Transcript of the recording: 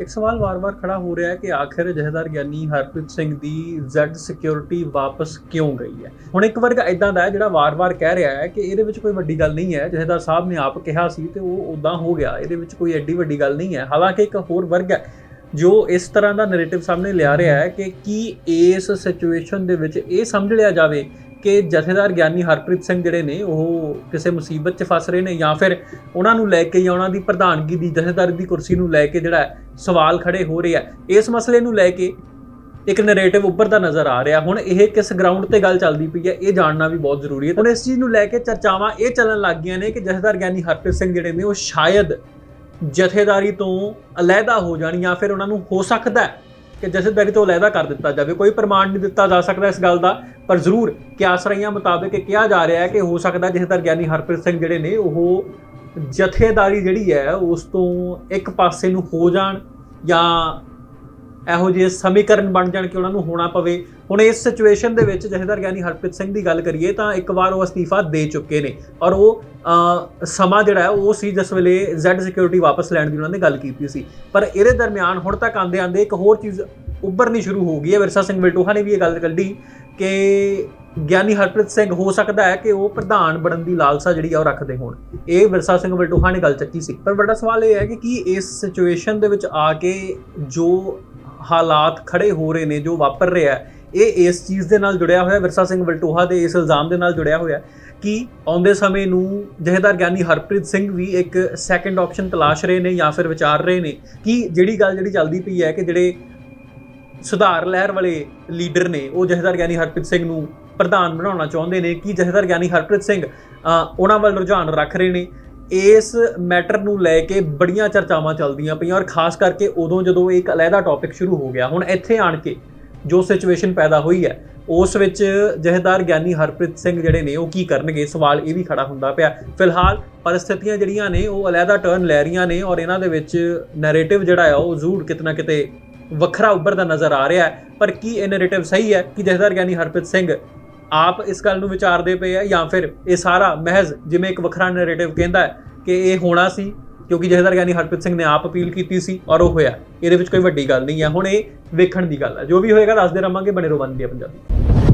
ਇੱਕ ਸਵਾਲ ਵਾਰ-ਵਾਰ ਖੜਾ ਹੋ ਰਿਹਾ ਹੈ ਕਿ ਆਖਿਰ ਜਥੇਦਾਰ ਗਿਆਨੀ ਹਰਪ੍ਰੀਤ ਸਿੰਘ ਦੀ ਜ਼ੈਡ ਸਿਕਿਉਰਿਟੀ ਵਾਪਸ ਕਿਉਂ ਗਈ ਹੈ? ਹੁਣ ਇੱਕ ਵਰਗ ਇਦਾਂ ਦਾ ਹੈ ਜਿਹੜਾ ਵਾਰ-ਵਾਰ ਕਹਿ ਰਿਹਾ ਹੈ ਕਿ ਇਹਦੇ ਵਿੱਚ ਕੋਈ ਵੱਡੀ ਗੱਲ ਨਹੀਂ ਹੈ। ਜਥੇਦਾਰ ਸਾਹਿਬ ਨੇ ਆਪ ਕਿਹਾ ਸੀ ਤੇ ਉਹ ਉਦਾਂ ਹੋ ਗਿਆ। ਇਹਦੇ ਵਿੱਚ ਕੋਈ ਐਡੀ ਵੱਡੀ ਗੱਲ ਨਹੀਂ ਹੈ। ਹਾਲਾਂਕਿ ਇੱਕ ਹੋਰ ਵਰਗ ਹੈ ਜੋ ਇਸ ਤਰ੍ਹਾਂ ਦਾ ਨੈਰੇਟਿਵ ਸਾਹਮਣੇ ਲਿਆ ਰਿਹਾ ਹੈ ਕਿ ਕੀ ਇਸ ਸਿਚੁਏਸ਼ਨ ਦੇ ਵਿੱਚ ਇਹ ਸਮਝ ਲਿਆ ਜਾਵੇ ਕਿ ਜਥੇਦਾਰ ਗਿਆਨੀ ਹਰਪ੍ਰੀਤ ਸਿੰਘ ਜਿਹੜੇ ਨੇ, ਉਹ ਕਿਸੇ ਮੁਸੀਬਤ 'ਚ ਫਸ ਰਹੇ ਨੇ ਜਾਂ ਫਿਰ ਉਹਨਾਂ ਨੂੰ ਲੈ ਕੇ ਜਾਂ ਉਹਨਾਂ ਦੀ ਪ੍ਰਧਾਨਗੀ ਦੀ, ਜਥੇਦਾਰੀ ਦੀ ਕੁਰਸੀ ਨੂੰ ਲੈ ਕੇ ਜਿਹੜਾ ਸਵਾਲ ਖੜੇ ਹੋ ਰਹੇ ਆ, ਇਸ ਮਸਲੇ ਨੂੰ ਲੈ ਕੇ ਇੱਕ ਨੈਰੇਟਿਵ ਉੱਭਰਦਾ ਨਜ਼ਰ ਆ ਰਿਹਾ। ਹੁਣ ਇਹ ਕਿਸ ਗਰਾਊਂਡ ਤੇ ਗੱਲ ਚੱਲਦੀ ਪਈ ਹੈ, ਇਹ ਜਾਣਨਾ ਵੀ ਬਹੁਤ ਜ਼ਰੂਰੀ ਹੈ। ਹੁਣ ਇਸ ਚੀਜ਼ ਨੂੰ ਲੈ ਕੇ ਚਰਚਾਵਾਂ ਇਹ ਚੱਲਣ ਲੱਗ ਗਈਆਂ ਨੇ ਕਿ ਜਥੇਦਾਰ ਗਿਆਨੀ ਹਰਪ੍ਰੀਤ ਸਿੰਘ ਜਿਹੜੇ ਨੇ, ਉਹ ਸ਼ਾਇਦ ਜਥੇਦਾਰੀ ਤੋਂ ਅਲੱਗਾ ਹੋ ਜਾਣ ਜਾਂ ਫਿਰ ਉਹਨਾਂ ਨੂੰ ਹੋ ਸਕਦਾ ਹੈ ਕਿ ਜਥੇਦਾਰੀ ਤੋਂ ਅਲੱਗਾ ਕਰ ਦਿੱਤਾ ਜਾਵੇ। ਕੋਈ ਪ੍ਰਮਾਣ ਨਹੀਂ ਦਿੱਤਾ ਜਾ ਸਕਦਾ ਇਸ ਗੱਲ ਦਾ, ਪਰ ਜ਼ਰੂਰ ਕਿਆਸ ਰਹੀਆਂ ਮੁਤਾਬਕ ਇਹ ਕਿਹਾ ਜਾ ਰਿਹਾ ਹੈ ਕਿ ਹੋ ਸਕਦਾ ਜਥੇਦਾਰ ਗਿਆਨੀ ਹਰਪ੍ਰੀਤ ਸਿੰਘ ਜਿਹੜੇ ਨੇ, ਉਹ ਜਥੇਦਾਰੀ ਜਿਹੜੀ ਹੈ, ਉਸ ਤੋਂ ਇੱਕ ਪਾਸੇ ਨੂੰ ਹੋ ਜਾਣ ਜਾਂ ਇਹੋ ਜਿਹੇ ਸਮੀਕਰਨ ਬਣ ਜਾਣ ਕਿ ਉਹਨਾਂ ਨੂੰ ਹੋਣਾ ਪਵੇ। ਹੁਣ ਇਸ ਸਿਚੁਏਸ਼ਨ ਦੇ ਵਿੱਚ ਜਥੇਦਾਰ ਗਿਆਨੀ ਹਰਪ੍ਰੀਤ ਸਿੰਘ ਦੀ ਗੱਲ ਕਰੀਏ ਤਾਂ ਇੱਕ ਵਾਰ ਉਹ ਅਸਤੀਫਾ ਦੇ ਚੁੱਕੇ ਨੇ ਔਰ ਉਹ ਸਮਾਂ ਜਿਹੜਾ ਹੈ ਉਹ ਸੀ ਜਿਸ ਵੇਲੇ ਜ਼ੈਡ ਸਿਕਿਉਰਿਟੀ ਵਾਪਸ ਲੈਣ ਦੀ ਉਹਨਾਂ ਨੇ ਗੱਲ ਕੀਤੀ ਸੀ। ਪਰ ਇਹਦੇ ਦਰਮਿਆਨ ਹੁਣ ਤੱਕ ਆਂਦੇ ਆਂਦੇ ਇੱਕ ਹੋਰ ਚੀਜ਼ ਉੱਭਰਨੀ ਸ਼ੁਰੂ ਹੋ ਗਈ ਹੈ। ਵਿਰਸਾ ਸਿੰਘ ਵਲਟੋਹਾ ਨੇ ਵੀ ਇਹ ਗੱਲ ਕੱਢੀ ਕਿ ਗਿਆਨੀ ਹਰਪ੍ਰੀਤ ਸਿੰਘ ਹੋ ਸਕਦਾ ਹੈ ਕਿ ਉਹ ਪ੍ਰਧਾਨ ਬਣਨ ਦੀ ਲਾਲਸਾ ਜਿਹੜੀ ਆ ਉਹ ਰੱਖਦੇ ਹੋਣ। ਇਹ ਵਿਰਸਾ ਸਿੰਘ ਵਲਟੋਹਾ ਨੇ ਗੱਲ ਚੱਕੀ ਸੀ। ਪਰ ਵੱਡਾ ਸਵਾਲ ਇਹ ਹੈ ਕਿ ਕੀ ਇਸ ਸਿਚੁਏਸ਼ਨ ਦੇ ਵਿੱਚ ਆ ਕੇ ਜੋ ਹਾਲਾਤ ਖੜੇ ਹੋ ਰਹੇ ਨੇ ਜੋ ਵਾਪਰ ਰਿਹਾ ਹੈ, ਇਹ ਇਸ ਚੀਜ਼ ਦੇ ਨਾਲ ਜੁੜਿਆ ਹੋਇਆ, ਵਿਰਸਾ ਸਿੰਘ ਵਲਟੋਹਾ ਦੇ ਇਸ ਇਲਜ਼ਾਮ ਦੇ ਨਾਲ ਜੁੜਿਆ ਹੋਇਆ ਕਿ ਆਉਂਦੇ ਸਮੇਂ ਨੂੰ ਜਥੇਦਾਰ ਗਿਆਨੀ ਹਰਪ੍ਰੀਤ ਸਿੰਘ ਵੀ ਇੱਕ ਸੈਕੰਡ ਆਪਸ਼ਨ ਤਲਾਸ਼ ਰਹੇ ਨੇ ਜਾਂ ਫਿਰ ਵਿਚਾਰ ਰਹੇ ਨੇ ਕਿ ਜਿਹੜੀ ਗੱਲ ਜਿਹੜੀ ਚੱਲਦੀ ਪਈ ਹੈ ਕਿ ਜਿਹੜੇ ਸੁਧਾਰ ਲਹਿਰ ਵਾਲੇ ਲੀਡਰ ਨੇ, ਉਹ ਜਥੇਦਾਰ ਗਿਆਨੀ ਹਰਪ੍ਰੀਤ ਸਿੰਘ ਨੂੰ ਪ੍ਰਧਾਨ ਬਣਾਉਣਾ ਚਾਹੁੰਦੇ ਨੇ ਕਿ ਜਥੇਦਾਰ ਗਿਆਨੀ ਹਰਪ੍ਰੀਤ ਸਿੰਘ ਉਹਨਾਂ ਵੱਲ ਰੁਝਾਨ ਰੱਖ ਰਹੇ ਨੇ। ਇਸ ਮੈਟਰ ਨੂੰ ਲੈ ਕੇ ਬੜੀਆਂ ਚਰਚਾਵਾਂ ਚੱਲਦੀਆਂ ਪਈਆਂ ਔਰ ਖਾਸ ਕਰਕੇ ਉਦੋਂ ਜਦੋਂ ਇਹ ਇੱਕ ਅਲੱਗਾ ਟੌਪਿਕ ਸ਼ੁਰੂ ਹੋ ਗਿਆ, ਹੁਣ ਇੱਥੇ ਆਣ ਕੇ ਜੋ ਸਿਚੁਏਸ਼ਨ ਪੈਦਾ ਹੋਈ ਹੈ, ਉਸ ਵਿੱਚ ਜਥੇਦਾਰ ਗਿਆਨੀ ਹਰਪ੍ਰੀਤ ਸਿੰਘ ਜਿਹੜੇ ਨੇ ਉਹ ਕੀ ਕਰਨਗੇ, ਸਵਾਲ ਇਹ ਵੀ ਖੜਾ ਹੁੰਦਾ ਪਿਆ। ਫਿਲਹਾਲ ਪਰਿਸਥਿਤੀਆਂ ਜਿਹੜੀਆਂ ਨੇ, ਉਹ ਅਲੱਗਾ ਟਰਨ ਲੈ ਰਹੀਆਂ ਨੇ ਔਰ ਇਹਨਾਂ ਦੇ ਵਿੱਚ ਨੈਰੇਟਿਵ ਜਿਹੜਾ ਹੈ ਉਹ ਜ਼ਰੂਰ ਕਿਤਨਾ ਕਿਤੇ ਵੱਖਰਾ ਉੱਭਰਦਾ ਨਜ਼ਰ ਆ ਰਿਹਾ ਹੈ। ਪਰ ਕੀ ਇਹ ਨੈਰੇਟਿਵ ਸਹੀ ਹੈ ਕਿ ਜਥੇਦਾਰ ਗਿਆਨੀ ਹਰਪ੍ਰੀਤ ਸਿੰਘ ਆਪ ਇਸ ਗੱਲ ਨੂੰ ਵਿਚਾਰਦੇ ਪਏ ਆ ਜਾਂ ਫਿਰ ਇਹ ਸਾਰਾ ਮਹਿਜ਼ ਜਿਵੇਂ ਇੱਕ ਵੱਖਰਾ ਨੈਰੇਟਿਵ ਕਹਿੰਦਾ ਹੈ ਕਿ ਇਹ ਹੋਣਾ ਸੀ, ਕਿਉਂਕਿ ਜਥੇਦਾਰ ਗਿਆਨੀ ਹਰਪ੍ਰੀਤ ਸਿੰਘ ਨੇ ਆਪ ਅਪੀਲ ਕੀਤੀ ਸੀ ਔਰ ਉਹ ਹੋਇਆ। ਇਹਦੇ ਵਿੱਚ ਕੋਈ ਵੱਡੀ ਗੱਲ ਨਹੀਂ ਹੈ ਹੁਣ ਇਹ ਵੇਖਣ ਦੀ ਗੱਲ ਹੈ ਜੋ ਵੀ ਹੋਏਗਾ, ਦੱਸਦੇ ਰਵਾਂਗੇ ਬਣੇ ਰਹੋ ਬੰਦੀ ਪੰਜਾਬੀ।